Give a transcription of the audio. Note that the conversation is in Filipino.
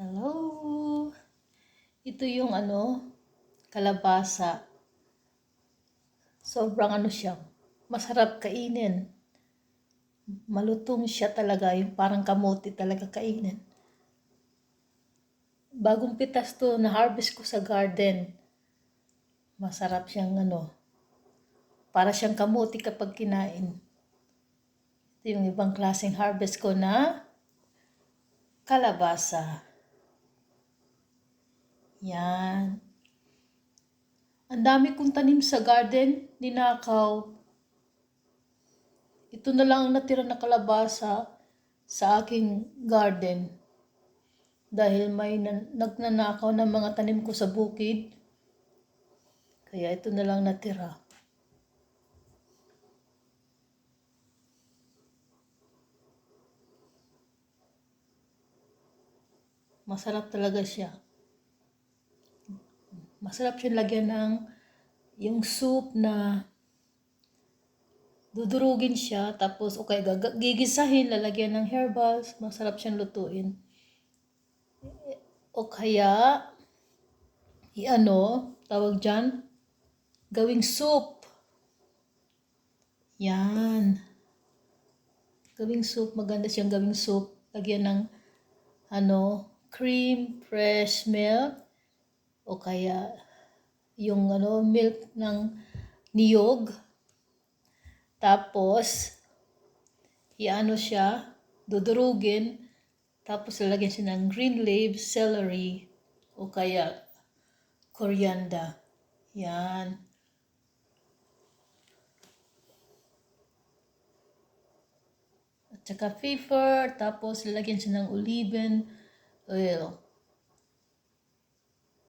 Hello. Ito yung ano, kalabasa. Sobrang ano siya, masarap kainin. Malutong siya talaga, yung parang kamote talaga kainin. Bagong pitas to, na-harvest ko sa garden. Masarap siyang ano, para siyang kamote kapag kinain. Ito yung ibang klaseng harvest ko na kalabasa. Yan. Ang dami kong tanim sa garden, ninakaw. Ito na lang ang natira na kalabasa sa aking garden. Dahil may nan- nagnanakaw ng mga tanim ko sa bukid. Kaya ito na lang natira. Masarap talaga siya. Masarap siya lagyan ng yung soup na dudurugin siya tapos o kaya gag- gigisahin, lalagyan ng herbals, masarap siyang lutuin. O kaya i-ano, tawag dyan, gawing soup. Yan. Gawing soup, maganda siyang gawing soup. Lagyan ng ano, cream, fresh milk, o kaya yung ano, milk ng niyog. Tapos, iano siya, dudurugin, tapos lalagyan siya ng green leaves, celery, o kaya coriander. Yan. At saka pepper, tapos lalagyan siya ng oliven oil.